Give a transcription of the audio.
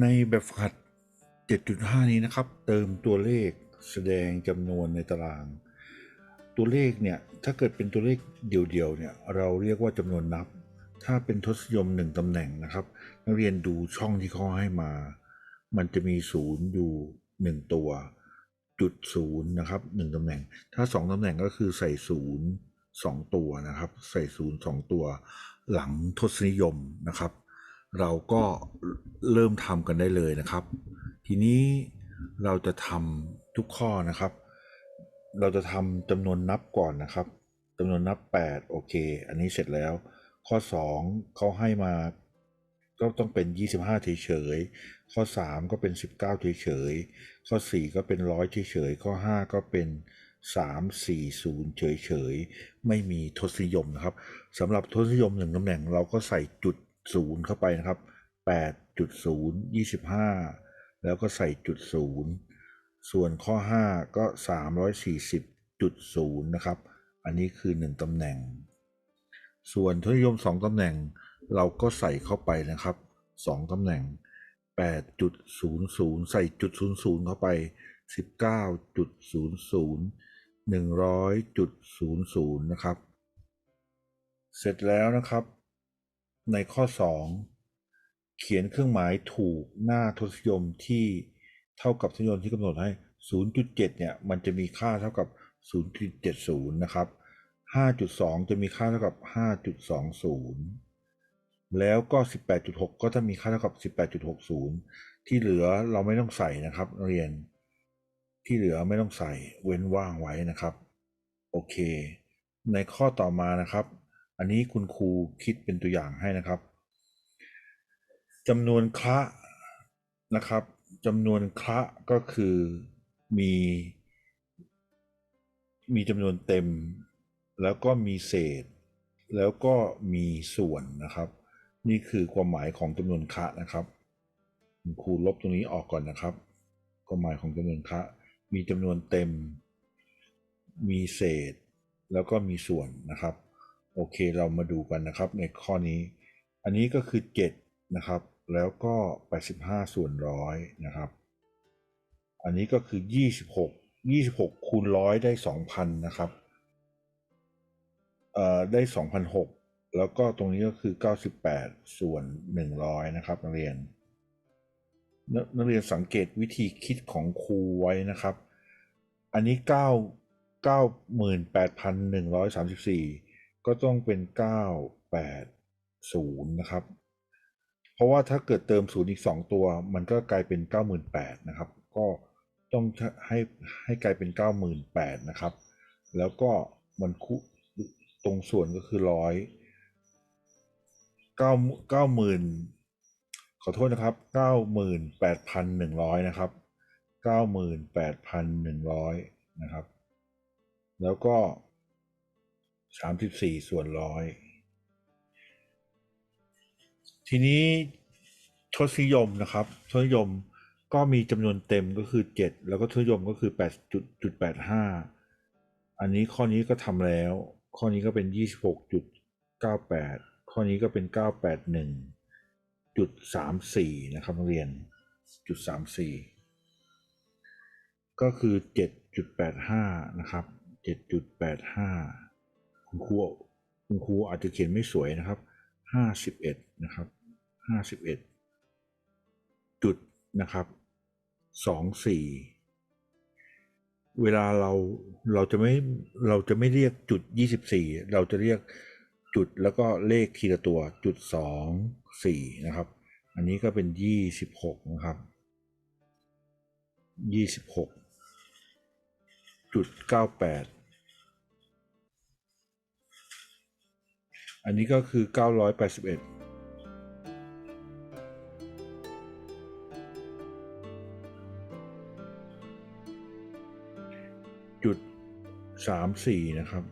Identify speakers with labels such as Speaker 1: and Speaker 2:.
Speaker 1: ในแบบฝึกหัด 7.5 นี้นะครับ เติมตัวเลขแสดงจำนวนในตาราง ตัวเลขเนี่ย ถ้าเกิดเป็นตัวเลขเดี่ยวๆเนี่ย เราเรียกว่าจำนวนนับ ถ้าเป็นทศนิยมหนึ่งตำแหน่งนะครับ นักเรียนดูช่องที่เขาให้มา มันจะมีศูนย์อยู่หนึ่งตัว จุดศูนย์นะครับหนึ่งตำแหน่ง ถ้าสองตำแหน่งก็คือใส่ศูนย์สองตัวนะครับ ใส่ศูนย์สองตัว หลังทศนิยมนะครับ เราก็เริ่มทำกันได้เลยนะครับ ทีนี้เราจะทำทุกข้อนะครับ เราจะทำจำนวนนับก่อนนะครับจำนวนนับ 8 โอเค อันนี้เสร็จแล้ว ข้อ 2เขาให้มาก็ต้องเป็น 25เฉยๆข้อ 3 ก็เป็น 19เฉยๆข้อ 4 ก็เป็น 100เฉยๆข้อ 5 ก็เป็น 340 เฉยๆ ไม่มีทศนิยมนะครับสำหรับทศนิยมหนึ่งตำแหน่งเราก็ใส่จุด ศูนย์เข้าไปนะครับ 8.0 25 แล้วก็ใส่จุดศูนย์ส่วนข้อ 5 ก็ 340.0 นะครับ อันนี้คือ 1 ตำแหน่ง ส่วนทศนิยม 2 ตำแหน่งเราก็ใส่เข้าไปนะครับ 2 ตำแหน่ง 8.00 ใส่จุด00 เข้าไป 19.00 100.00 นะครับ เสร็จแล้วนะครับ ในข้อ 2 เขียนเครื่องหมายถูกหน้าทศนิยมที่เท่ากับทศนิยมที่กำหนดให้ 0.7 เนี่ยมันจะมีค่าเท่ากับ 0.70 นะครับ 5.2 จะมีค่าเท่ากับ 5.20 แล้วก็ 18.6 ก็จะมีค่าเท่ากับ 18.60 ที่เหลือเราไม่ต้องใส่นะครับเรียน ที่เหลือไม่ต้องใส่เว้นว่างไว้นะครับ โอเค ในข้อต่อมานะครับ อันนี้คุณครูคิดเป็นตัวอย่างให้นะครับจำนวนคละนะครับจำนวนคละก็คือมีมีจำนวนเต็ม แล้วก็มีเศษ แล้วก็มีส่วนนะครับ นี่คือความหมายของจำนวนคะนะครับคุณครูลบตรงนี้ออกก่อนนะครับความหมายของจำนวนคะ มีจำนวนเต็ม มีเศษ แล้วก็มีส่วนนะครับ โอเคเรามาดูกันนะครับในข้อนี้ อันนี้ก็คือ 7 นะครับ แล้วก็ 85 ส่วนร้อยนะครับ อันนี้ก็คือ 26 26 คูณร้อยได้ 2,000 นะครับเอ่อได้ 2,006 แล้วก็ตรงนี้ก็คือ 98 ส่วน 100 นะครับนักเรียนนนักเรียนสังเกตวิธีคิดของครูไว้นะครับ อันนี้ 9 98,134 ก็ต้องเป็น 980 นะครับ เพราะว่าถ้าเกิดเติมศูนย์อีก 2 ตัว มันก็กลายเป็น 98นะครับ ก็ต้องให้ให้กลายเป็น 98นะครับ แล้วก็มันคุตรงส่วนก็คือร้อยเก้าเก้าหมื่นขอโทษนะครับเก้าหมื่นแปดพันหนึ่งร้อยนะครับเก้าหมื่นแปดพันหนึ่งร้อยนะครับ แล้วก็ สามสิบสี่ส่วนร้อย ทีนี้ทศนิยมนะครับทศนิยมก็มีจำนวนเต็มก็คือเจ็ดแล้วก็ทศนิยมก็คือแปดจุดจุดแปดห้าอันนี้ข้อนี้ก็ทำแล้ว ข้อนี้ก็เป็น26.98ข้อนี้ก็เป็น981.34นะครับนักเรียนจุด34ก็คือ 7.85 นะครับ 7.85 คุณครูคุณครูอาจจะเขียนไม่สวยนะครับ51นะครับ51จุดนะครับ24เวลาเราเราจะไม่เราจะไม่เรียกจุด24เราจะเรียกจุดแล้วก็เลขทีละตัวจุด2 4นะครับ อันนี้ก็เป็น26นะครับ26จุด98 อันนี้ก็คือ 981จุดสามสี่นะครับ